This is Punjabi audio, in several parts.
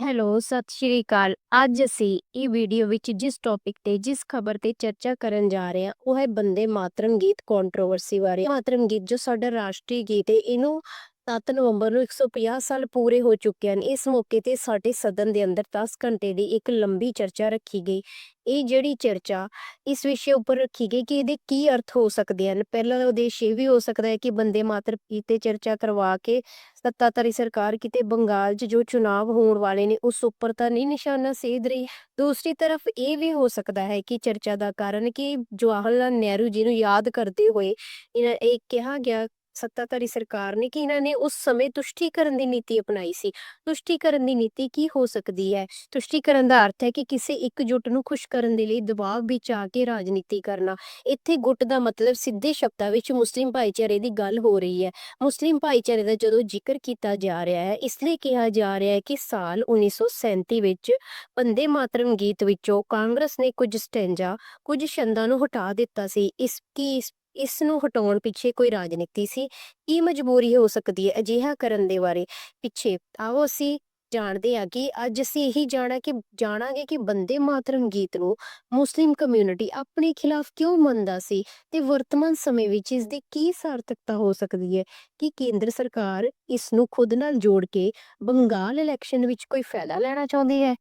ਹੈਲੋ, ਸਤਿ ਸ਼੍ਰੀ ਅਕਾਲ। ਅੱਜ ਅਸੀਂ ਇਹ ਵੀਡੀਓ ਵਿੱਚ ਜਿਸ ਟੌਪਿਕ ਤੇ ਜਿਸ ਖਬਰ ਤੇ ਚਰਚਾ ਕਰਨ ਜਾ ਰਹੇ ਹਾਂ ਉਹ ਹੈ ਬੰਦੇ ਮਾਤਰਮ ਗੀਤ ਕੰਟਰੋਵਰਸੀ ਬਾਰੇ। ਮਾਤਰਮ ਗੀਤ ਜੋ ਸਾਡਾ ਰਾਸ਼ਟਰੀ ਗੀਤ ਹੈ ਇਹਨੂੰ ਸੱਤ ਨਵੰਬਰ ਨੂੰ 150 ਸਾਲ ਪੂਰੇ ਹੋ ਚੁੱਕੇ ਹਨ। ਇਸ ਮੌਕੇ ਤੇ ਸਾਡੇ ਸਦਨ ਦੇ ਅੰਦਰ 10 ਘੰਟੇ ਦੀ ਇੱਕ ਲੰਬੀ ਚਰਚਾ ਰੱਖੀ ਗਈ। ਇਹ ਜਿਹੜੀ ਚਰਚਾ, ਇਸ ਵਿਸ਼ੇ ਉੱਪਰ ਰੱਖੀ ਗਈ ਕਿ ਇਹਦੇ ਕੀ ਅਰਥ ਹੋ ਸਕਦੇ ਹਨ। ਪਹਿਲਾ ਉਦੇਸ਼ ਇਹ ਵੀ ਹੋ ਸਕਦਾ ਹੈ ਕਿ ਬੰਦੇ ਮਾਤਰ ਤੇ ਚਰਚਾ ਕਰਵਾ ਕੇ ਸੱਤਾਧਾਰੀ ਸਰਕਾਰ ਕਿਤੇ ਬੰਗਾਲ 'ਚ ਜੋ ਚੁਣਾਵ ਹੋਣ ਵਾਲੇ ਨੇ, ਉਸ ਉੱਪਰ ਤਾਂ ਨਹੀਂ ਨਿਸ਼ਾਨਾ ਸੇਧ ਰਹੀ। ਦੂਸਰੀ ਤਰਫ ਇਹ ਵੀ ਹੋ ਸਕਦਾ ਹੈ ਕਿ ਚਰਚਾ ਦਾ ਕਾਰਨ ਕਿ ਜਵਾਹਰ ਲਾਲ ਨਹਿਰੂ ਜੀ ਨੂੰ ਯਾਦ ਕਰਦੇ ਹੋਏ ਇਹ ਕਿਹਾ ਗਿਆ ਸੱਤਾਧਾਰੀ ਸਰਕਾਰ ਨੇ ਕਿ ਇਹਨਾਂ ਨੇ ਉਸ ਸਮੇਂ ਤੁਸ਼ਟੀਕਰਨ ਦੀ ਨੀਤੀ ਅਪਣਾਈ ਸੀ। ਤੁਸ਼ਟੀਕਰਨ ਦੀ ਨੀਤੀ ਕੀ ਹੋ ਸਕਦੀ ਹੈ? ਤੁਸ਼ਟੀਕਰਨ ਦਾ ਅਰਥ ਹੈ ਕਿ ਕਿਸੇ ਇਕਜੁੱਟ ਨੂੰ ਖੁਸ਼ ਕਰਨ ਦੇ ਲਈ ਦਬਾਅ ਵਿੱਚ ਆ ਕੇ ਰਾਜਨੀਤੀ ਕਰਨਾ। ਇੱਥੇ ਗੁੱਟ ਦਾ ਮਤਲਬ ਸਿੱਧੇ ਸ਼ਬਦਾਂ ਵਿੱਚ ਮੁਸਲਿਮ ਭਾਈਚਾਰੇ ਦੀ ਗੱਲ ਹੋ ਰਹੀ ਹੈ। ਮੁਸਲਿਮ ਭਾਈਚਾਰੇ ਦਾ ਜਦੋਂ ਜ਼ਿਕਰ ਕੀਤਾ ਜਾ ਰਿਹਾ ਹੈ, ਇਸ ਲਈ ਕਿਹਾ ਜਾ ਰਿਹਾ ਹੈ ਕਿ ਸਾਲ 1937 ਵਿੱਚ ਬੰਦੇ ਮਾਤਰਮ ਗੀਤ ਵਿੱਚੋਂ ਕਾਂਗਰਸ ਨੇ ਕੁਝ ਸਟੈਂਜਾ, ਕੁਝ ਛੰਦਾਂ ਨੂੰ ਹਟਾ ਦਿੱਤਾ ਸੀ। ਇਸ ਕੀ ਇਸ ਨੂੰ ਹਟਾਉਣ ਪਿੱਛੇ ਕੋਈ ਰਾਜਨੀਤੀ ਸੀ? ਕੀ ਮਜਬੂਰੀ ਹੋ ਸਕਦੀ ਹੈ ਅਜਿਹਾ ਕਰਨ ਦੇ ਬਾਰੇ? ਪਿੱਛੇ, ਆਓ ਅਸੀਂ ਜਾਣਦੇ ਹਾਂ ਕਿ ਅੱਜ ਅਸੀਂ ਇਹੀ ਜਾਣਾ ਕਿ, ਜਾਣਾਂਗੇ ਕਿ ਬੰਦੇ ਮਾਤਰਮ ਗੀਤ ਨੂੰ ਮੁਸਲਿਮ ਕਮਿਊਨਿਟੀ ਆਪਣੇ ਖਿਲਾਫ ਕਿਉਂ ਮੰਨਦਾ ਸੀ ਤੇ ਵਰਤਮਾਨ ਸਮੇਂ ਵਿੱਚ ਇਸ ਦੀ ਕੀ ਸਾਰਥਕਤਾ ਹੋ ਸਕਦੀ ਹੈ? ਕਿ ਕੇਂਦਰ ਸਰਕਾਰ ਇਸ ਨੂੰ ਖੁਦ ਨਾਲ ਜੋੜ ਕੇ ਬੰਗਾਲ ਇਲੈਕਸ਼ਨ ਵਿੱਚ ਕੋਈ ਫਾਇਦਾ ਲੈਣਾ ਚਾਹੁੰਦੀ ਹੈ?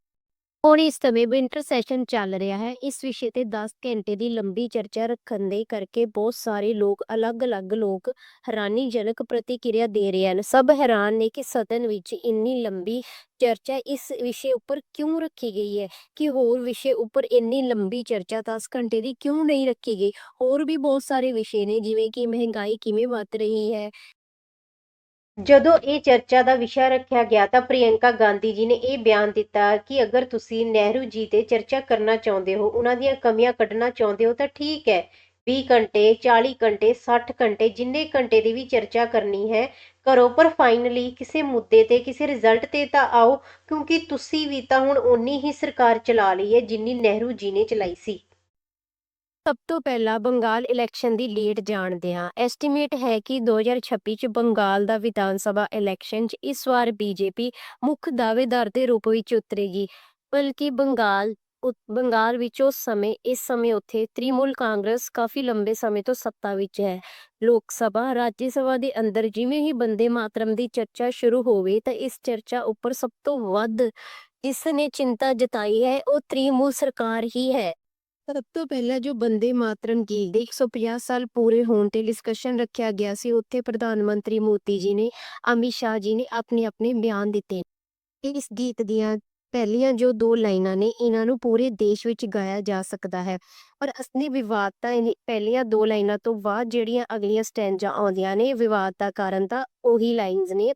ਹੁਣ ਇਸ ਸਮੇਂ ਵਿੰਟਰ ਸੈਸ਼ਨ ਚੱਲ ਰਿਹਾ ਹੈ। ਇਸ ਵਿਸ਼ੇ ਤੇ 10 ਘੰਟੇ ਦੀ ਲੰਬੀ ਚਰਚਾ ਰੱਖਣ ਦੇ ਕਰਕੇ ਬਹੁਤ ਸਾਰੇ ਲੋਕ, ਅਲੱਗ-ਅਲੱਗ ਲੋਕ ਹੈਰਾਨੀਜਨਕ ਪ੍ਰਤੀਕਿਰਿਆ ਦੇ ਰਹੇ ਹਨ। ਸਭ ਹੈਰਾਨ ਨੇ ਕਿ ਸਦਨ ਵਿੱਚ ਇੰਨੀ ਲੰਬੀ ਚਰਚਾ ਇਸ ਵਿਸ਼ੇ ਉੱਪਰ ਕਿਉਂ ਰੱਖੀ ਗਈ ਹੈ? ਕਿ ਹੋਰ ਵਿਸ਼ੇ ਉੱਪਰ ਇੰਨੀ ਲੰਬੀ ਚਰਚਾ 10 ਘੰਟੇ ਦੀ ਕਿਉਂ ਨਹੀਂ ਰੱਖੀ ਗਈ? ਹੋਰ ਵੀ ਬਹੁਤ ਸਾਰੇ ਵਿਸ਼ੇ ਨੇ, ਜਿਵੇਂ ਕਿ ਮਹਿੰਗਾਈ ਕਿਵੇਂ ਵੱਧ ਰਹੀ ਹੈ? ਜਦੋਂ ਇਹ ਚਰਚਾ ਦਾ ਵਿਸ਼ਾ ਰੱਖਿਆ ਗਿਆ ਤਾਂ ਪ੍ਰਿਯੰਕਾ ਗਾਂਧੀ ਜੀ ਨੇ ਇਹ ਬਿਆਨ ਦਿੱਤਾ ਕਿ ਅਗਰ ਤੁਸੀਂ ਨਹਿਰੂ ਜੀ ਤੇ ਚਰਚਾ ਕਰਨਾ ਚਾਹੁੰਦੇ ਹੋ, ਉਹਨਾਂ ਦੀਆਂ ਕਮੀਆਂ ਕੱਢਣਾ ਚਾਹੁੰਦੇ ਹੋ ਤਾਂ ਠੀਕ ਹੈ। 20 ਘੰਟੇ 40 ਘੰਟੇ 60 ਘੰਟੇ, ਜਿੰਨੇ ਘੰਟੇ ਦੀ ਵੀ ਚਰਚਾ ਕਰਨੀ ਹੈ, ਕਰੋ। ਪਰ ਫਾਈਨਲੀ ਕਿਸੇ ਮੁੱਦੇ ਤੇ, ਕਿਸੇ ਰਿਜ਼ਲਟ ਤੇ ਤਾਂ ਆਓ, ਕਿਉਂਕਿ ਤੁਸੀਂ ਵੀ ਤਾਂ ਹੁਣ ਓਨੀ ਹੀ ਸਰਕਾਰ ਚਲਾ ਲਈ ਹੈ ਜਿੰਨੀ ਨਹਿਰੂ ਜੀ ਨੇ ਚਲਾਈ ਸੀ। ਸਭ ਤੋਂ ਪਹਿਲਾਂ ਬੰਗਾਲ ਇਲੈਕਸ਼ਨ ਦੀ ਲੀਡ ਜਾਣਦੇ ਹਾਂ। ਐਸਟੀਮੇਟ ਹੈ ਕਿ 2026 ਚ ਬੰਗਾਲ ਦਾ ਵਿਧਾਨ ਸਭਾ ਇਲੈਕਸ਼ਨ ਚ ਇਸ ਵਾਰ ਬੀਜੇਪੀ ਮੁੱਖ ਦਾਅਵੇਦਾਰ ਦੇ ਰੂਪ ਵਿੱਚ ਉਤਰੇਗੀ। ਬਲਕਿ ਬੰਗਾਲ ਬੰਗਾਲ ਵਿੱਚ ਉਸ ਸਮੇਂ, ਇਸ ਸਮੇਂ ਉੱਥੇ ਤ੍ਰਿਮੂਲ ਕਾਂਗਰਸ ਕਾਫੀ ਲੰਬੇ ਸਮੇਂ ਤੋਂ ਸੱਤਾ ਵਿੱਚ ਹੈ। ਲੋਕ ਸਭਾ, ਰਾਜ ਸਭਾ ਦੇ ਅੰਦਰ ਜਿਵੇਂ ਹੀ ਬੰਦੇ ਮਾਤਰਮ ਦੀ ਚਰਚਾ ਸ਼ੁਰੂ ਹੋਵੇ ਤਾਂ ਇਸ ਚਰਚਾ ਉੱਪਰ ਸਭ ਤੋਂ ਵੱਧ ਜਿਸ ਨੇ ਚਿੰਤਾ ਜਤਾਈ ਹੈ, ਉਹ ਤ੍ਰਿਮੂਲ ਸਰਕਾਰ ਹੀ ਹੈ। ਸਭ ਤੋਂ ਪਹਿਲਾਂ ਜੋ ਬੰਦੇ ਮਾਤਰਮ ਗੀਤ ਦੇ 150 ਸਾਲ ਪੂਰੇ ਹੋਣ ਤੇ ਡਿਸਕਸ਼ਨ ਰੱਖਿਆ ਗਿਆ ਸੀ ਉੱਥੇ ਪ੍ਰਧਾਨ ਮੰਤਰੀ ਮੋਦੀ ਜੀ ਨੇ ਅਮਿਤ ਸ਼ਾਹ ਜੀ ਨੇ ਆਪਣੇ ਆਪਣੇ ਬਿਆਨ ਦਿੱਤੇ ਇਸ ਗੀਤ ਦੀਆਂ ਪਹਿਲੀਆਂ ਜੋ ਦੋ ਲਾਈਨਾਂ ਨੇ ਇਹਨਾਂ ਨੂੰ ਪੂਰੇ ਦੇਸ਼ ਵਿੱਚ ਗਾਇਆ ਜਾ ਸਕਦਾ ਹੈ ਪਰ ਅਸਲੀ ਵਿਵਾਦ ਤਾਂ ਪਹਿਲੀਆਂ ਦੋ ਲਾਈਨਾਂ ਤੋਂ ਬਾਅਦ ਜਿਹੜੀਆਂ ਅਗਲੀਆਂ ਸਟੈਂਜਾ ਆਉਂਦੀਆਂ ਨੇ ਵਿਵਾਦ ਦਾ ਕਾਰਨ ਤਾਂ ਉਹੀ ਲਾਈਨਸ ਨੇ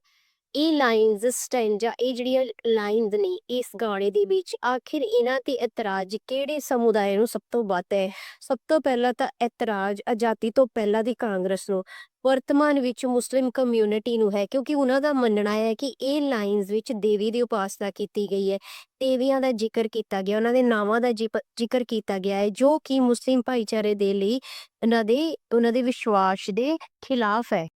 ਇਹ ਲਾਈਨਸ ਸਟੈਂਜਾ ਇਹ ਜਿਹੜੀਆਂ ਲਾਈਨਸ ਨੇ ਇਸ ਗਾਣੇ ਦੇ ਵਿੱਚ, ਆਖਿਰ ਇਹਨਾਂ ਤੇ ਇਤਰਾਜ਼ ਕਿਹੜੇ ਸਮੁਦਾਇ ਨੂੰ ਸਭ ਤੋਂ ਵੱਧ ਹੈ? ਸਭ ਤੋਂ ਪਹਿਲਾਂ ਤਾਂ ਇਤਰਾਜ਼ ਆਜ਼ਾਦੀ ਤੋਂ ਪਹਿਲਾਂ ਦੀ ਕਾਂਗਰਸ ਨੂੰ, ਵਰਤਮਾਨ ਵਿੱਚ ਮੁਸਲਿਮ ਕਮਿਊਨਿਟੀ ਨੂੰ ਹੈ, ਕਿਉਂਕਿ ਉਹਨਾਂ ਦਾ ਮੰਨਣਾ ਹੈ ਕਿ ਇਹ ਲਾਈਨਸ ਵਿੱਚ ਦੇਵੀ ਦੀ ਉਪਾਸਨਾ ਕੀਤੀ ਗਈ ਹੈ, ਦੇਵੀਆਂ ਦਾ ਜ਼ਿਕਰ ਕੀਤਾ ਗਿਆ, ਉਹਨਾਂ ਦੇ ਨਾਵਾਂ ਦਾ ਜ਼ਿਕਰ ਕੀਤਾ ਗਿਆ ਹੈ, ਜੋ ਕਿ ਮੁਸਲਿਮ ਭਾਈਚਾਰੇ ਦੇ ਲਈ ਉਹਨਾਂ ਦੇ ਉਹਨਾਂ ਦੇ ਵਿਸ਼ਵਾਸ ਦੇ ਖਿਲਾਫ ਹੈ।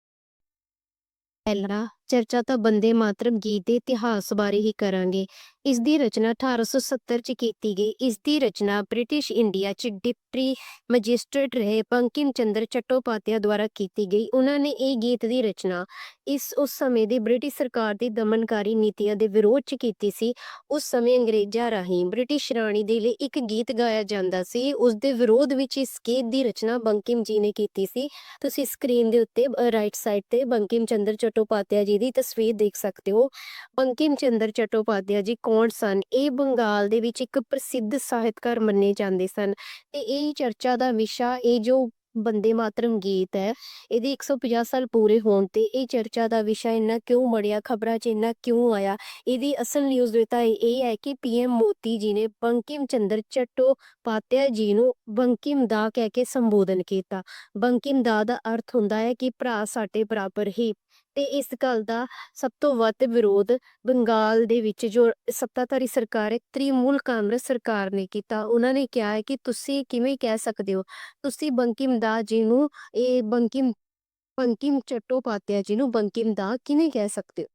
ਪਹਿਲਾ ਚਰਚਾ ਤਾਂ ਬੰਦੇ ਮਾਤਰਮ ਗੀਤ ਦੇ ਇਤਿਹਾਸ ਬਾਰੇ ਹੀ ਕਰਾਂਗੇ। ਇਸ ਦੀ ਰਚਨਾ 1870 ਚ ਕੀਤੀ ਗਈ। ਇਸ ਦੀ ਰਚਨਾ ਬ੍ਰਿਟਿਸ਼ ਇੰਡੀਆ ਚ ਡਿਪਟੀ ਮੈਜਿਸਟ੍ਰੇਟ ਰਹੇ ਬੰਕਿਮ ਚੰਦਰ ਚੱਟੋਪਾਧਿਆ ਦੁਆਰਾ ਕੀਤੀ ਗਈ। ਉਹਨਾਂ ਨੇ ਇਹ ਗੀਤ ਦੀ ਰਚਨਾ ਇਸ ਉਸ ਸਮੇਂ ਦੀ ਬ੍ਰਿਟਿਸ਼ ਸਰਕਾਰ ਦੀ ਦਮਨਕਾਰੀ ਨੀਤੀਆਂ ਦੇ ਵਿਰੋਧ ਚ ਕੀਤੀ ਸੀ। ਉਸ ਸਮੇਂ ਅੰਗਰੇਜ਼ਾਂ ਰਾਹੀਂ ਬ੍ਰਿਟਿਸ਼ ਰਾਣੀ ਦੇ ਲਈ ਇੱਕ ਗੀਤ ਗਾਇਆ ਜਾਂਦਾ ਸੀ। ਉਸ ਦੇ ਵਿਰੋਧ ਵਿੱਚ ਇਸ ਗੀਤ ਦੀ ਰਚਨਾ ਬੰਕਿਮ ਜੀ ਨੇ ਕੀਤੀ ਸੀ। ਤੁਸੀਂ ਸਕਰੀਨ ਦੇ ਉੱਤੇ ਰਾਈਟ ਸਾਈਡ ਤੇ ਬੰਕਿਮ ਚੰਦਰ ਚੱਟੋਪਾਧਿਆ ਜੀ ਦੀ ਤਸਵੀਰ ਦੇਖ ਸਕਦੇ ਹੋ। ਬੰਕਿਮ ਚੰਦਰ ਚਟੋਪਾਧਿਆ ਜੀ ਕੌਣ ਸਨ। ਇਹ ਬੰਗਾਲ ਦੇ ਵਿੱਚ ਇੱਕ ਪ੍ਰਸਿੱਧ ਸਾਹਿਤਕਾਰ ਮੰਨੇ ਜਾਂਦੇ ਸਨ। ਤੇ ਇਹ ਚਰਚਾ ਦਾ ਵਿਸ਼ਾ, ਇਹ ਜੋ ਬੰਦੇ ਮਾਤਰਮ ਗੀਤ ਹੈ, ਇਹਦੇ 150 ਸਾਲ ਪੂਰੇ ਹੋਣ ਤੇ ਇਹ ਚਰਚਾ ਦਾ ਵਿਸ਼ਾ ਇੰਨਾ ਕਿਉਂ ਮੜਿਆ, ਖਬਰਾਂ 'ਚ ਇੰਨਾ ਕਿਉਂ ਆਇਆ? ਇਹਦੀ ਅਸਲ ਨਿਊਜ਼ ਦੇ ਇਹ ਹੈ ਕਿ ਪੀਐਮ ਮੋਦੀ ਜੀ ਨੇ ਬੰਕਿਮ ਚੰਦਰ ਚੱਟੋਪਾਧਿਆ ਜੀ ਨੂੰ ਬੰਕਿਮ ਦਾ ਕਹਿ ਕੇ ਸੰਬੋਧਨ ਕੀਤਾ। ਬੰਕਿਮ ਦਾ ਦਾ ਅਰਥ ਹੁੰਦਾ ਹੈ ਕਿ ਭਰਾ ਸਾਡੇ ਬਰਾਬਰ ਹੀ। ਤੇ ਇਸ ਗੱਲ ਦਾ ਸਭ ਤੋਂ ਵੱਧ ਵਿਰੋਧ ਬੰਗਾਲ ਦੇ ਵਿੱਚ ਜੋ ਸੱਤਾਧਾਰੀ ਸਰਕਾਰ ਹੈ, ਤ੍ਰਿਮੂਲ ਕਾਂਗਰਸ ਸਰਕਾਰ ਨੇ ਕੀਤਾ। ਉਹਨਾਂ ਨੇ ਕਿਹਾ ਹੈ ਕਿ ਤੁਸੀਂ ਕਿਵੇਂ ਕਹਿ ਸਕਦੇ ਹੋ? ਤੁਸੀਂ ਬੰਕਿਮ ਦਾ ਜੀ ਨੂੰ ਇਹ ਬੰਕਿਮ ਬੰਕਿਮ ਚੱਟੋਪਾਧਿਆ ਜੀ ਨੂੰ ਬੰਕਿਮ ਦਾ ਕਿਵੇਂ ਕਹਿ ਸਕਦੇ ਹੋ?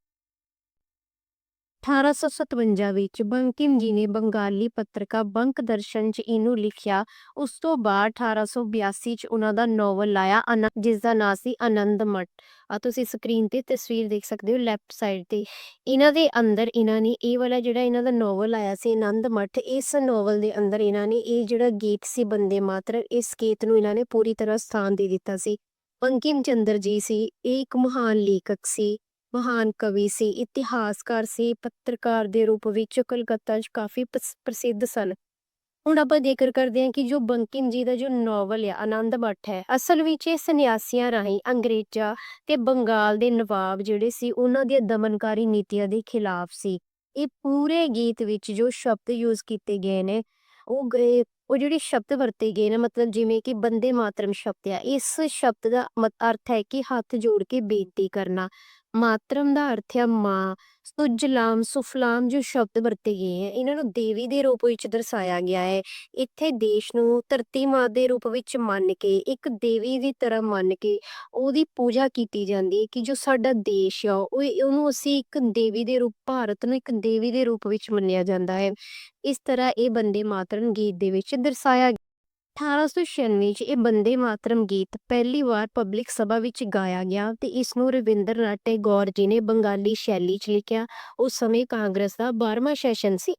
1857 ਵਿੱਚ ਬੰਕਿਮ ਜੀ ਨੇ ਬੰਗਾਲੀ ਪੱਤਰਕਾਰ ਬੰਕ ਦਰਸ਼ਨ 'ਚ ਇਹਨੂੰ ਲਿਖਿਆ। ਉਸ ਤੋਂ ਬਾਅਦ 1882 'ਚ ਉਹਨਾਂ ਦਾ ਨੋਵਲ ਆਇਆ ਜਿਸ ਦਾ ਨਾਂ ਸੀ ਆਨੰਦ ਮਠ। ਆ ਤੁਸੀਂ ਸਕਰੀਨ ਤੇ ਤਸਵੀਰ ਦੇਖ ਸਕਦੇ ਹੋ ਲੈਫਟ ਸਾਈਡ ਤੇ। ਇਹਨਾਂ ਦੇ ਅੰਦਰ ਇਹਨਾਂ ਨੇ ਇਹ ਵਾਲਾ ਜਿਹੜਾ ਇਹਨਾਂ ਦਾ ਨੋਵਲ ਆਇਆ ਸੀ ਆਨੰਦ ਮਠ, ਇਸ ਨੋਵਲ ਦੇ ਅੰਦਰ ਇਹਨਾਂ ਨੇ ਇਹ ਜਿਹੜਾ ਗੀਤ ਸੀ ਬੰਦੇ ਮਾਤਰ, ਇਸ ਗੀਤ ਨੂੰ ਇਹਨਾਂ ਨੇ ਪੂਰੀ ਤਰ੍ਹਾਂ ਸਥਾਨ ਦੇ ਦਿੱਤਾ ਸੀ। ਬੰਕਿਮ ਚੰਦਰ ਜੀ ਸੀ, ਇਹ ਇੱਕ ਮਹਾਨ ਲੇਖਕ ਸੀ। ਮਹਾਨ ਕਵੀ ਸੀ, ਇਤਿਹਾਸਕਾਰ ਸੀ, ਪੱਤਰਕਾਰ ਦੇ ਰੂਪ ਵਿੱਚ ਕਲਕੱਤਾ 'ਚ ਕਾਫੀ ਪ੍ਰਸਿੱਧ ਸਨ। ਹੁਣ ਆਪਾਂ ਜ਼ਿਕਰ ਕਰਦੇ ਹਾਂ ਕਿ ਜੋ ਬੰਕਿਮ ਜੀ ਦਾ ਜੋ ਨੋਵਲ ਹੈ ਆਨੰਦ ਮਠ ਹੈ, ਅਸਲ ਵਿੱਚ ਇਹ ਸੰਨਿਆਸੀਆਂ ਰਾਹੀਂ ਅੰਗਰੇਜ਼ਾਂ ਤੇ ਬੰਗਾਲ ਦੇ ਨਵਾਬ ਜਿਹੜੇ ਸੀ, ਉਹਨਾਂ ਦੀਆਂ ਦਮਨਕਾਰੀ ਨੀਤੀਆਂ ਦੇ ਖਿਲਾਫ ਸੀ। ਇਹ ਪੂਰੇ ਗੀਤ ਵਿੱਚ ਜੋ ਸ਼ਬਦ ਯੂਜ਼ ਕੀਤੇ ਗਏ ਨੇ, ਉਹ ਗਏ ਉਹ ਜਿਹੜੇ ਸ਼ਬਦ ਵਰਤੇ ਗਏ ਨੇ, ਮਤਲਬ ਜਿਵੇਂ ਕਿ ਬੰਦੇ ਮਾਤਰਮ ਸ਼ਬਦ ਆ, ਇਸ ਸ਼ਬਦ ਦਾ ਅਰਥ ਹੈ ਕਿ ਹੱਥ ਜੋੜ ਕੇ ਬੇਨਤੀ ਕਰਨਾ। ਮਾਤਰਮ ਦਾ ਅਰਥ ਹੈ ਮਾਂ, ਸੁਜਲਾਮ, ਸੁਫਲਾਮ ਜੋ ਸ਼ਬਦ ਵਰਤੇ ਗਏ ਹੈ, ਇਹਨਾਂ ਨੂੰ ਦੇਵੀ ਦੇ ਰੂਪ ਵਿੱਚ ਦਰਸਾਇਆ ਗਿਆ ਹੈ। ਇੱਥੇ ਦੇਸ਼ ਨੂੰ ਧਰਤੀ ਮਾਂ ਦੇ ਰੂਪ ਵਿੱਚ ਮੰਨ ਕੇ, ਇੱਕ ਦੇਵੀ ਦੀ ਤਰ੍ਹਾਂ ਮੰਨ ਕੇ ਉਹਦੀ ਪੂਜਾ ਕੀਤੀ ਜਾਂਦੀ ਹੈ ਕਿ ਜੋ ਸਾਡਾ ਦੇਸ਼ ਆ, ਉਹ ਉਹਨੂੰ ਅਸੀਂ ਇੱਕ ਦੇਵੀ ਦੇ ਰੂਪ, ਭਾਰਤ ਨੂੰ ਇੱਕ ਦੇਵੀ ਦੇ ਰੂਪ ਵਿੱਚ ਮੰਨਿਆ ਜਾਂਦਾ ਹੈ। ਇਸ ਤਰ੍ਹਾਂ ਇਹ ਬੰਦੇ ਮਾਤਰਮ ਗੀਤ ਦੇ ਵਿੱਚ ਦਰਸਾਇਆ 1896 ਚ ਇਹ ਬੰਦੇ ਮਾਤਰਮ ਗੀਤ ਪਹਿਲੀ ਵਾਰ ਪਬਲਿਕ ਸਭਾ ਵਿੱਚ ਗਾਇਆ ਗਿਆ ਤੇ ਇਸ ਨੂੰ ਰਵਿੰਦਰਨਾਥ ਟੈਗੋਰ ਜੀ ਨੇ ਬੰਗਾਲੀ ਸ਼ੈਲੀ 'ਚ ਲਿਖਿਆ। ਉਸ ਸਮੇਂ ਕਾਂਗਰਸ ਦਾ 12ਵਾਂ ਸੈਸ਼ਨ ਸੀ।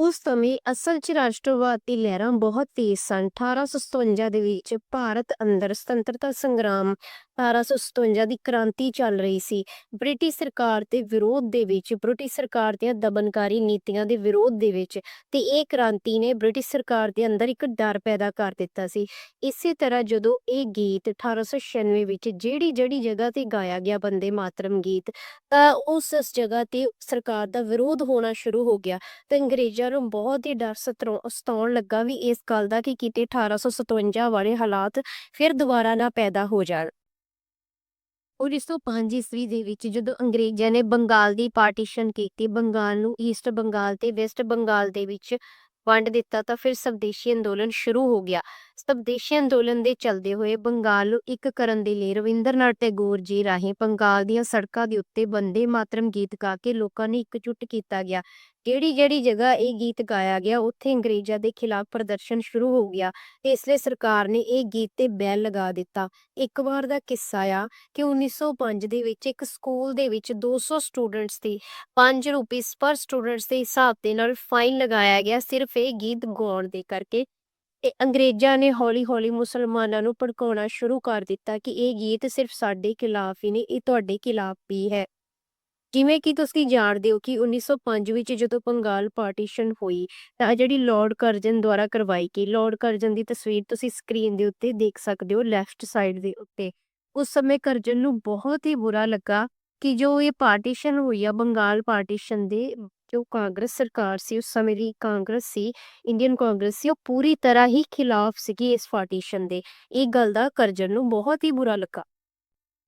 ਉਸ ਸਮੇਂ ਅਸਲ 'ਚ ਰਾਸ਼ਟਰਵਾਦ ਦੀ ਲਹਿਰਾਂ ਬਹੁਤ ਤੇਜ਼ ਸਨ। 1857 ਦੇ ਵਿੱਚ ਭਾਰਤ ਅੰਦਰ ਸੁਤੰਤਰਤਾ ਸੰਗਰਾਮ 1857 ਦੀ ਕ੍ਰਾਂਤੀ ਚੱਲ ਰਹੀ ਸੀ। ਬ੍ਰਿਟਿਸ਼ ਸਰਕਾਰ ਦੇ ਵਿਰੋਧ ਦੇ ਵਿੱਚ, ਬ੍ਰਿਟਿਸ਼ ਸਰਕਾਰ ਦੀਆਂ ਦਮਨਕਾਰੀ ਨੀਤੀਆਂ ਦੇ ਵਿਰੋਧ ਦੇ ਵਿੱਚ ਤੇ ਇਹ ਕ੍ਰਾਂਤੀ ਨੇ ਬ੍ਰਿਟਿਸ਼ ਸਰਕਾਰ ਦੇ ਅੰਦਰ ਇੱਕ ਡਰ ਪੈਦਾ ਕਰ ਦਿੱਤਾ ਸੀ। ਇਸੇ ਤਰ੍ਹਾਂ ਜਦੋਂ ਇਹ ਗੀਤ 1896 ਵਿੱਚ ਜਿਹੜੀ ਜਿਹੜੀ ਜਗ੍ਹਾ ਤੇ ਗਾਇਆ ਗਿਆ ਬੰਦੇ ਮਾਤਰਮ ਗੀਤ, ਤਾਂ ਉਸ ਜਗ੍ਹਾ ਤੇ ਸਰਕਾਰ ਦਾ ਵਿਰੋਧ ਹੋਣਾ ਸ਼ੁਰੂ ਹੋ ਗਿਆ ਤੇ ਅੰਗਰੇਜ਼ਾਂ ਨੂੰ ਬਹੁਤ ਹੀ ਡਰ ਸਤਰੋ- ਸਤਾਉਣ ਲੱਗਾ ਵੀ ਇਸ ਗੱਲ ਦਾ ਕਿ ਕਿਤੇ 1857 ਵਾਲੇ ਹਾਲਾਤ ਫਿਰ ਦੁਬਾਰਾ ਨਾ ਪੈਦਾ ਹੋ ਜਾਣ। 1905 ਈਸਵੀ ਦੇ ਵਿੱਚ ਜਦੋਂ ਅੰਗਰੇਜ਼ਾਂ ਨੇ ਬੰਗਾਲ ਦੀ ਪਾਰਟੀਸ਼ਨ ਕੀਤੀ, ਬੰਗਾਲ ਨੂੰ ਈਸਟ ਬੰਗਾਲ ਤੇ ਵੈਸਟ ਬੰਗਾਲ ਦੇ ਵਿੱਚ ਵੰਡ ਦਿੱਤਾ ਤਾਂ ਫਿਰ ਸਵਦੇਸ਼ੀ ਅੰਦੋਲਨ ਸ਼ੁਰੂ ਹੋ ਗਿਆ। ਸਵਦੇਸ਼ੀ ਅੰਦੋਲਨ ਦੇ ਚੱਲਦੇ ਹੋਏ ਬੰਗਾਲ ਨੂੰ ਇੱਕ ਕਰਨ ਦੇ ਲਈ ਰਵਿੰਦਰਨਾਥ ਟੈਗੋਰ ਜੀ ਰਾਹੀਂ ਬੰਗਾਲ ਦੀਆਂ ਸੜਕਾਂ ਦੇ ਉੱਤੇ ਬੰਦੇ ਮਾਤਰਮ ਗੀਤ ਗਾ ਕੇ ਲੋਕਾਂ ਨੇ ਇਕਜੁੱਟ ਕੀਤਾ ਗਿਆ। ਜਿਹੜੀ ਜਿਹੜੀ ਜਗ੍ਹਾ ਇਹ ਗੀਤ ਗਾਇਆ ਗਿਆ, ਉੱਥੇ ਅੰਗਰੇਜ਼ਾਂ ਦੇ ਖਿਲਾਫ ਪ੍ਰਦਰਸ਼ਨ ਸ਼ੁਰੂ ਹੋ ਗਿਆ ਤੇ ਇਸ ਲਈ ਸਰਕਾਰ ਨੇ ਇਹ ਗੀਤ ਤੇ ਬੈਨ ਲਗਾ ਦਿੱਤਾ। ਇੱਕ ਵਾਰ ਦਾ ਕਿੱਸਾ ਆ ਕਿ 1905 ਦੇ ਵਿੱਚ ਇੱਕ ਸਕੂਲ ਦੇ ਵਿੱਚ 200 ਸਟੂਡੈਂਟਸ ਤੇ 5 ਰੁਪਏ ਪਰ ਸਟੂਡੈਂਟਸ ਦੇ ਹਿਸਾਬ ਦੇ ਨਾਲ ਫਾਈਨ ਲਗਾਇਆ ਗਿਆ, ਸਿਰਫ ਇਹ ਗੀਤ ਗਾਉਣ ਦੇ ਕਰਕੇ। ਤੇ ਅੰਗਰੇਜ਼ਾਂ ਨੇ ਹੌਲੀ-ਹੌਲੀ ਮੁਸਲਮਾਨਾਂ ਨੂੰ ਭੜਕਾਉਣਾ ਸ਼ੁਰੂ ਕਰ ਦਿੱਤਾ ਕਿ ਇਹ ਗੀਤ ਸਿਰਫ ਸਾਡੇ ਖਿਲਾਫ ਹੀ ਨਹੀਂ, ਇਹ ਤੁਹਾਡੇ ਖਿਲਾਫ ਵੀ ਹੈ। ਜਿਵੇਂ ਕਿ ਤੁਸੀਂ ਜਾਣਦੇ ਹੋ ਕਿ 1905 ਵਿੱਚ ਜਦੋਂ ਬੰਗਾਲ ਪਾਰਟੀਸ਼ਨ ਹੋਈ, ਤਾਂ ਜਿਹੜੀ ਲਾਰਡ ਕਰਜ਼ਨ ਦੁਆਰਾ ਕਰਵਾਈ ਗਈ ਲਾਰਡ ਕਰਜ਼ਨ ਦੀ ਤਸਵੀਰ ਤੁਸੀਂ ਸਕਰੀਨ ਦੇ ਉੱਤੇ ਦੇਖ ਸਕਦੇ ਹੋ ਲੈਫਟ ਸਾਈਡ ਦੇ ਉੱਤੇ। ਉਸ ਸਮੇਂ ਕਰਜ਼ਨ ਨੂੰ ਬਹੁਤ ਹੀ ਬੁਰਾ ਲੱਗਾ ਕਿ ਜੋ ਇਹ ਪਾਰਟੀਸ਼ਨ ਹੋਈ ਆ, ਬੰਗਾਲ ਪਾਰਟੀਸ਼ਨ ਦੇ ਜੋ ਕਾਂਗਰਸ ਸਰਕਾਰ ਸੀ, ਉਸ ਸਮੇਂ ਦੀ ਕਾਂਗਰਸ ਸੀ ਇੰਡੀਅਨ ਕਾਂਗਰਸ ਸੀ, ਉਹ ਪੂਰੀ ਤਰ੍ਹਾਂ ਹੀ ਖਿਲਾਫ ਸੀਗੀ ਇਸ ਪਾਰਟੀਸ਼ਨ ਦੇ। ਇਹ ਗੱਲ ਦਾ ਕਰਜ਼ਨ ਨੂੰ ਬਹੁਤ ਹੀ ਬੁਰਾ ਲੱਗਾ।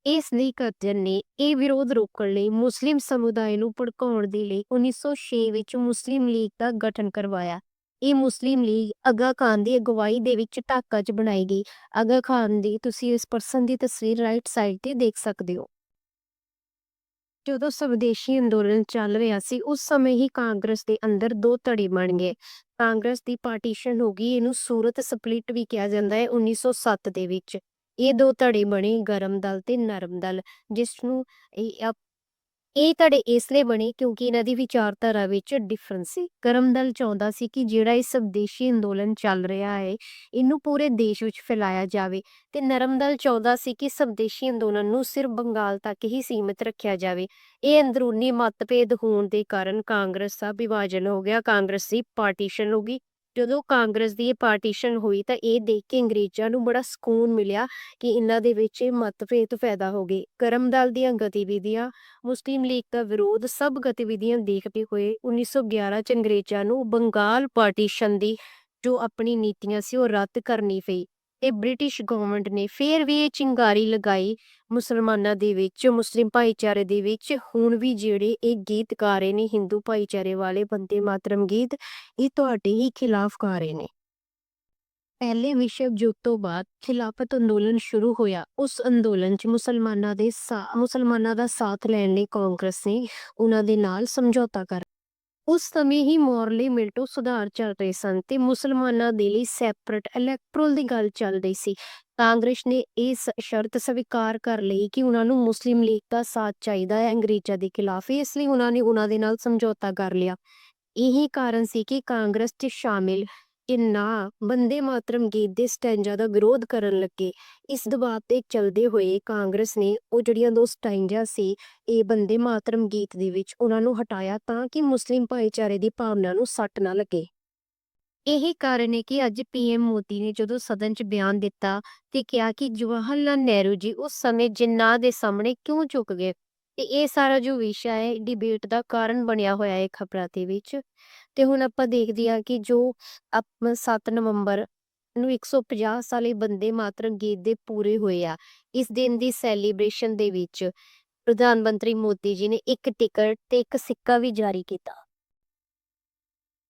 ਇਸ ਲਈ ਕਰਜ਼ਨ ਨੇ ਇਹ ਵਿਰੋਧ ਰੋਕਣ ਲਈ ਮੁਸਲਿਮ ਸਮੁਦਾਇ ਨੂੰ ਭੜਕਾਉਣ ਦੇ ਲਈ 1906 ਵਿੱਚ ਮੁਸਲਿਮ ਲੀਗ ਦਾ ਗਠਨ ਕਰਵਾਇਆ ਇਹ ਮੁਸਲਿਮ ਲੀਗ ਅਗਾ ਖਾਨ ਦੀ ਅਗਵਾਈ ਦੇ ਵਿੱਚ ਢਾਕਾ 'ਚ ਬਣਾਈ ਗਈ ਅਗਾ ਖਾਨ ਦੀ ਤੁਸੀਂ ਇਸ ਪਰਸਨ ਦੀ ਤਸਵੀਰ ਰਾਈਟ ਸਾਈਡ ਤੇ ਦੇਖ ਸਕਦੇ ਹੋ ਜਦੋਂ ਸਵਦੇਸ਼ੀ ਅੰਦੋਲਨ ਚੱਲ ਰਿਹਾ ਸੀ ਉਸ ਸਮੇਂ ਹੀ ਕਾਂਗਰਸ ਦੇ ਅੰਦਰ ਦੋ ਧੜੇ ਬਣ ਗਏ ਕਾਂਗਰਸ ਦੀ ਪਾਰਟੀਸ਼ਨ ਹੋ ਗਈ ਇਹਨੂੰ ਸੂਰਤ ਸਪਲਿਟ ਵੀ ਕਿਹਾ ਜਾਂਦਾ ਹੈ 1907 ਦੇ ਵਿੱਚ ਇਹ ਦੋ ਧੜੇ ਬਣੇ ਗਰਮ ਦਲ ਤੇ ਨਰਮ ਦਲ, ਜਿਸ ਨੂੰ ਇਹ ਇਹ ਧੜੇ ਇਸ ਲਈ ਬਣੇ ਕਿਉਂਕਿ ਇਹਨਾਂ ਦੀ ਵਿਚਾਰਧਾਰਾ ਵਿੱਚ ਡਿਫਰੈਂਸ ਸੀ। ਗਰਮ ਦਲ ਚਾਹੁੰਦਾ ਸੀ ਕਿ ਜਿਹੜਾ ਇਹ ਸਵਦੇਸ਼ੀ ਅੰਦੋਲਨ ਚੱਲ ਰਿਹਾ ਹੈ, ਇਹਨੂੰ ਪੂਰੇ ਦੇਸ਼ ਵਿੱਚ ਫੈਲਾਇਆ ਜਾਵੇ ਤੇ ਨਰਮ ਦਲ ਚਾਹੁੰਦਾ ਸੀ ਕਿ ਸਵਦੇਸ਼ੀ ਅੰਦੋਲਨ ਨੂੰ ਸਿਰਫ ਬੰਗਾਲ ਤੱਕ ਹੀ ਸੀਮਿਤ ਰੱਖਿਆ ਜਾਵੇ। ਇਹ ਅੰਦਰੂਨੀ ਮਤਭੇਦ ਹੋਣ ਦੇ ਕਾਰਨ ਕਾਂਗਰਸ ਦਾ ਵਿਭਾਜਨ ਹੋ ਗਿਆ, ਕਾਂਗਰਸ ਦੀ ਪਾਰਟੀਸ਼ਨ ਹੋ ਗਈ। ਜਦੋਂ ਕਾਂਗਰਸ ਦੀ ਇਹ ਪਾਰਟੀਸ਼ਨ ਹੋਈ ਤਾਂ ਇਹ ਦੇਖ ਕੇ ਅੰਗਰੇਜ਼ਾਂ ਨੂੰ ਬੜਾ ਸਕੂਨ ਮਿਲਿਆ ਕਿ ਇਹਨਾਂ ਦੇ ਵਿੱਚ ਇਹ ਮਤਭੇਦ ਪੈਦਾ ਹੋ ਗਏ। ਕਰਮ ਦਲ ਦੀਆਂ ਗਤੀਵਿਧੀਆਂ, ਮੁਸਲਿਮ ਲੀਗ ਦਾ ਵਿਰੋਧ, ਸਭ ਗਤੀਵਿਧੀਆਂ ਦੇਖਦੇ ਹੋਏ 1911 ਚ ਅੰਗਰੇਜ਼ਾਂ ਨੂੰ ਬੰਗਾਲ ਪਾਰਟੀਸ਼ਨ ਦੀ ਜੋ ਆਪਣੀ ਨੀਤੀਆਂ ਸੀ ਉਹ ਰੱਦ ਕਰਨੀ ਪਈ। ਇਹ ਬ੍ਰਿਟਿਸ਼ ਗਵਰਨਮੈਂਟ ਨੇ ਫੇਰ ਵੀ ਇਹ ਚਿੰਗਾਰੀ ਲਗਾਈ ਮੁਸਲਮਾਨਾਂ ਦੇ ਵਿੱਚ, ਮੁਸਲਿਮ ਭਾਈਚਾਰੇ ਦੇ ਵਿੱਚ। ਹੁਣ ਵੀ ਜਿਹੜੇ ਇਹ ਗੀਤ ਗਾ ਰਹੇ ਨੇ, ਹਿੰਦੂ ਭਾਈਚਾਰੇ ਵਾਲੇ ਬੰਦੇ ਮਾਤਰਮ ਗੀਤ, ਇਹ ਤੁਹਾਡੇ ਹੀ ਖਿਲਾਫ ਗਾ ਰਹੇ ਨੇ। ਪਹਿਲੇ ਵਿਸ਼ਵ ਯੁੱਧ ਤੋਂ ਬਾਅਦ ਖਿਲਾਫਤ ਅੰਦੋਲਨ ਸ਼ੁਰੂ ਹੋਇਆ। ਉਸ ਅੰਦੋਲਨ 'ਚ ਮੁਸਲਮਾਨਾਂ ਦੇ ਸਾ, ਮੁਸਲਮਾਨਾਂ ਦਾ ਸਾਥ ਲੈਣ ਲਈ ਕਾਂਗਰਸ ਨੇ ਉਹਨਾਂ ਦੇ ਨਾਲ ਸਮਝੌਤਾ ਕਰ ਉਸ ਸਮੇਂ ਹੀ ਮੌਰਲੀ ਮਿਲਟੋ ਸੁਧਾਰ ਚੱਲ ਰਹੇ ਸਨ ਤੇ ਮੁਸਲਮਾਨਾਂ ਦੇ ਲਈ ਸੈਪਰੇਟ ਇਲੈਕਟਰਲ ਦੀ ਗੱਲ ਚੱਲ ਰਹੀ ਸੀ। ਕਾਂਗਰਸ ਨੇ ਇਹ ਸ਼ਰਤ ਸਵੀਕਾਰ ਕਰ ਲਈ ਕਿ ਉਹਨਾਂ ਨੂੰ ਮੁਸਲਿਮ ਲੀਗ ਦਾ ਸਾਥ ਚਾਹੀਦਾ ਹੈ ਅੰਗਰੇਜ਼ਾਂ ਦੇ ਖਿਲਾਫ, ਇਸ ਲਈ ਉਹਨਾਂ ਨੇ ਉਹਨਾਂ ਦੇ ਨਾਲ ਸਮਝੌਤਾ ਕਰ ਲਿਆ। ਇਹੀ ਕਾਰਨ ਸੀ ਕਿ ਕਾਂਗਰਸ 'ਚ ਸ਼ਾਮਿਲ ਕਿ ਨਾ ਬੰਦੇ ਮਾਤਰਮ ਗੀਤ ਦੇ ਸਟੈਂਜਾਂ ਦਾ ਵਿਰੋਧ ਕਰਨ ਲੱਗੇ, ਇਸ ਦਬਾਅ ਤੇ ਚਲਦੇ ਹੋਏ ਕਾਂਗਰਸ ਨੇ ਉਹ ਜਿਹੜੀਆਂ ਦੋ ਸਟੈਂਜਾਂ ਸੀ, ਇਹ ਬੰਦੇ ਮਾਤਰਮ ਗੀਤ ਦੇ ਵਿੱਚ ਉਹਨਾਂ ਨੂੰ ਹਟਾਇਆ ਤਾਂ ਕਿ ਮੁਸਲਿਮ ਭਾਈਚਾਰੇ ਦੀ ਭਾਵਨਾ ਨੂੰ ਸੱਟ ਨਾ ਲੱਗੇ। ਇਹੀ ਕਾਰਨ ਹੈ ਕਿ ਅੱਜ ਪੀਐਮ ਮੋਦੀ ਨੇ ਜਦੋਂ ਸਦਨ 'ਚ ਬਿਆਨ ਦਿੱਤਾ ਤੇ ਕਿਹਾ ਕਿ ਜਵਾਹਰ ਲਾਲ ਨਹਿਰੂ ਜੀ ਉਸ ਸਮੇਂ ਜਿੰਨਾ ਦੇ ਸਾਹਮਣੇ ਕਿਉਂ ਝੁਕ ਗਏ ਤੇ ਇਹ ਸਾਰਾ ਜੋ ਵਿਸ਼ਾ ਹੈ ਡਿਬੇਟ ਦਾ ਕਾਰਨ ਬਣਿਆ ਹੋਇਆ ਹੈ ਖਬਰਾਂ ਦੇ ਵਿੱਚ। ਤੇ ਹੁਣ ਆਪਾਂ ਦੇਖਦੇ ਹਾਂ ਕਿ ਜੋ ਅਪ 7 ਨਵੰਬਰ ਨੂੰ 150 ਸਾਲੇ ਬੰਦੇ ਮਾਤਰ ਗੀਤ ਦੇ ਪੂਰੇ ਹੋਏ ਆ, ਇਸ ਦਿਨ ਦੀ ਸੈਲੀਬ੍ਰੇਸ਼ਨ ਦੇ ਵਿੱਚ ਪ੍ਰਧਾਨ ਮੰਤਰੀ ਮੋਦੀ ਜੀ ਨੇ ਇੱਕ ਟਿਕਟ ਤੇ ਇੱਕ ਸਿੱਕਾ ਵੀ ਜਾਰੀ ਕੀਤਾ।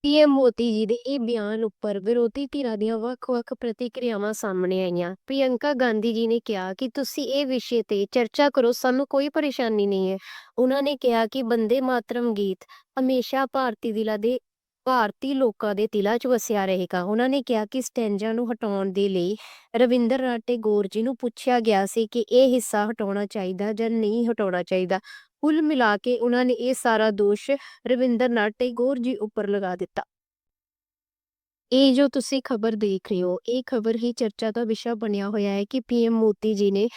ਪੀਐਮ ਮੋਦੀ ਜੀ ਦੇ ਇਹ ਬਿਆਨ ਉੱਪਰ ਵਿਰੋਧੀ ਧਿਰਾਂ ਦੀਆਂ ਵੱਖ-ਵੱਖ ਪ੍ਰਤੀਕਿਰਿਆਵਾਂ ਸਾਹਮਣੇ ਆਈਆਂ। ਪ੍ਰਿਯੰਕਾ ਗਾਂਧੀ ਜੀ ਨੇ ਕਿਹਾ ਕਿ ਤੁਸੀਂ ਇਹ ਵਿਸ਼ੇ ਤੇ ਚਰਚਾ ਕਰੋ, ਸਾਨੂੰ ਕੋਈ ਪਰੇਸ਼ਾਨੀ ਨਹੀਂ ਹੈ। ਉਹਨਾਂ ਨੇ ਕਿਹਾ ਕਿ ਬੰਦੇ ਮਾਤਰਮ ਗੀਤ ਹਮੇਸ਼ਾ ਭਾਰਤੀ ਦਿਲਾਂ ਦੇ, ਭਾਰਤੀ ਲੋਕਾਂ ਦੇ ਦਿਲਾਂ 'ਚ ਵਸਿਆ ਰਹੇਗਾ। ਉਹਨਾਂ ਨੇ ਕਿਹਾ ਕਿ ਸਟੈਂਜਾਂ ਨੂੰ ਹਟਾਉਣ ਦੇ ਲਈ ਰਵਿੰਦਰਨਾਥ ਟੈਗੋਰ ਜੀ ਨੂੰ ਪੁੱਛਿਆ ਗਿਆ ਸੀ ਕਿ ਇਹ ਹਿੱਸਾ ਹਟਾਉਣਾ ਚਾਹੀਦਾ ਜਾਂ ਨਹੀਂ ਹਟਾਉਣਾ ਚਾਹੀਦਾ। ਕੁੱਲ ਮਿਲਾ ਕੇ ਉਹਨਾਂ ਨੇ ਇਹ ਸਾਰਾ ਦੋਸ਼ ਰਵਿੰਦਰਨਾਥ ਟੈਗੋਰ ਜੀ ਉੱਪਰ ਲਗਾ ਦਿੱਤਾ। ਇਹ ਜੋ ਤੁਸੀਂ ਖਬਰ ਦੇਖ ਰਹੇ ਹੋ, ਇਹ ਖਬਰ ਹੀ ਚਰਚਾ ਦਾ ਵਿਸ਼ਾ ਬਣਿਆ ਹੋਇਆ ਹੈ ਕਿ ਪੀਐਮ ਮੋਦੀ ਜੀ ਨੇ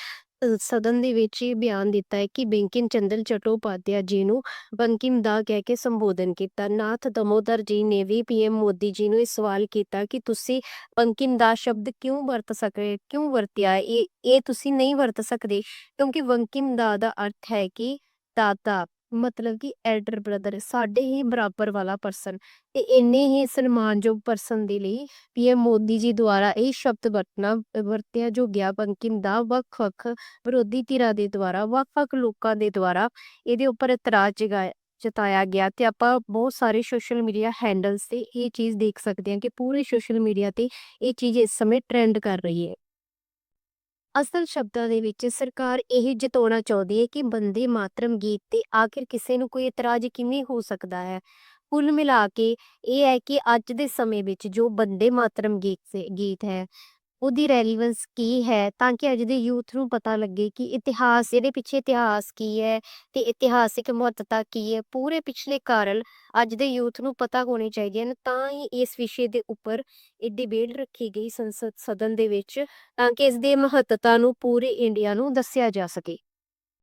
ਸਦਨ ਦੇ ਵਿੱਚ ਇਹ ਬਿਆਨ ਦਿੱਤਾ ਹੈ ਕਿ ਬੰਕਿਮ ਚੰਦਰ ਚਟੋਪਾਧਿਆ ਜੀ ਨੂੰ ਬੰਕਿਮ ਦਾ ਕਹਿ ਕੇ ਸੰਬੋਧਨ ਕੀਤਾ। ਨਾਥ ਦਮੋਦਰ ਜੀ ਨੇ ਵੀ ਪੀਐਮ ਮੋਦੀ ਜੀ ਨੂੰ ਇਹ ਸਵਾਲ ਕੀਤਾ ਕਿ ਤੁਸੀਂ ਬੰਕਿਮ ਦਾ ਸ਼ਬਦ ਕਿਉਂ ਵਰਤ ਸਕੇ, ਕਿਉਂ ਵਰਤਿਆ? ਇਹ ਇਹ ਤੁਸੀਂ ਨਹੀਂ ਵਰਤ ਸਕਦੇ ਕਿਉਂਕਿ ਬੰਕਿਮ ਦਾ ਦਾ ਅਰਥ ਹੈ ਕਿ ਦਾਦਾ, ਮਤਲਬ ਕਿ ਐਲਡਰ ਬ੍ਰਦਰ ਸਾਡੇ ਹੀ ਬਰਾਬਰ ਵਾਲਾ ਪਰਸਨ ਤੇ ਇੰਨੇ ਹੀ ਸਨਮਾਨਯੋਗ ਪਰਸਨ ਦੇ ਲਈ ਪੀਐਮ ਮੋਦੀ ਜੀ ਦੁਆਰਾ ਇਹ ਸ਼ਬਦ ਵਰਤਣਾ, ਵਰਤਿਆ ਜੋ ਗਿਆ ਬੰਕਿਮ ਦਾ ਵੱਖ-ਵੱਖ ਵਿਰੋਧੀ ਧਿਰਾਂ ਦੇ ਦੁਆਰਾ, ਵੱਖ-ਵੱਖ ਲੋਕਾਂ ਦੇ ਦੁਆਰਾ ਇਹਦੇ ਉੱਪਰ ਇਤਰਾਜ਼ ਜਗਾਇਆ ਜਤਾਇਆ ਗਿਆ ਤੇ ਆਪਾਂ ਬਹੁਤ ਸਾਰੇ ਸੋਸ਼ਲ ਮੀਡੀਆ ਹੈਂਡਲਸ ਤੇ ਇਹ ਚੀਜ਼ ਦੇਖ ਸਕਦੇ ਹਾਂ ਕਿ ਪੂਰੇ ਸੋਸ਼ਲ ਮੀਡੀਆ ਤੇ ਇਹ ਚੀਜ਼ ਇਸ ਸਮੇਂ ਟ੍ਰੈਂਡ ਕਰ ਰਹੀ ਹੈ। ਅਸਲ ਸ਼ਬਦਾਂ ਦੇ ਵਿੱਚ ਸਰਕਾਰ ਇਹ ਜਤਾਉਣਾ ਚਾਹੁੰਦੀ ਹੈ ਕਿ ਬੰਦੇ ਮਾਤਰਮ ਗੀਤ ਤੇ ਆਖਿਰ ਕਿਸੇ ਨੂੰ ਕੋਈ ਇਤਰਾਜ਼ ਕਿਵੇਂ ਹੋ ਸਕਦਾ ਹੈ? ਕੁੱਲ ਮਿਲਾ ਕੇ ਇਹ ਹੈ ਕਿ ਅੱਜ ਦੇ ਸਮੇਂ ਵਿੱਚ ਜੋ ਬੰਦੇ ਮਾਤਰਮ ਗੀਤ ਗੀਤ ਹੈ ਉਹਦੀ ਰੈਲੀਵੈਂਸ ਕੀ ਹੈ? ਤਾਂ ਕਿ ਅੱਜ ਦੇ ਯੂਥ ਨੂੰ ਪਤਾ ਲੱਗੇ ਕਿ ਇਤਿਹਾਸ, ਇਹਦੇ ਪਿੱਛੇ ਇਤਿਹਾਸ ਕੀ ਹੈ ਤੇ ਇਤਿਹਾਸਿਕ ਮਹੱਤਤਾ ਕੀ ਹੈ? ਪੂਰੇ ਪਿਛਲੇ ਕਾਰਨ ਅੱਜ ਦੇ ਯੂਥ ਨੂੰ ਪਤਾ ਹੋਣੇ ਚਾਹੀਦੇ ਹਨ। ਤਾਂ ਹੀ ਇਸ ਵਿਸ਼ੇ ਦੇ ਉੱਪਰ ਇਹ ਡਿਬੇਟ ਰੱਖੀ ਗਈ ਸੰਸਦ ਸਦਨ ਦੇ ਵਿੱਚ, ਤਾਂ ਕਿ ਇਸ ਦੀ ਮਹੱਤਤਾ ਨੂੰ ਪੂਰੇ ਇੰਡੀਆ ਨੂੰ ਦੱਸਿਆ ਜਾ ਸਕੇ।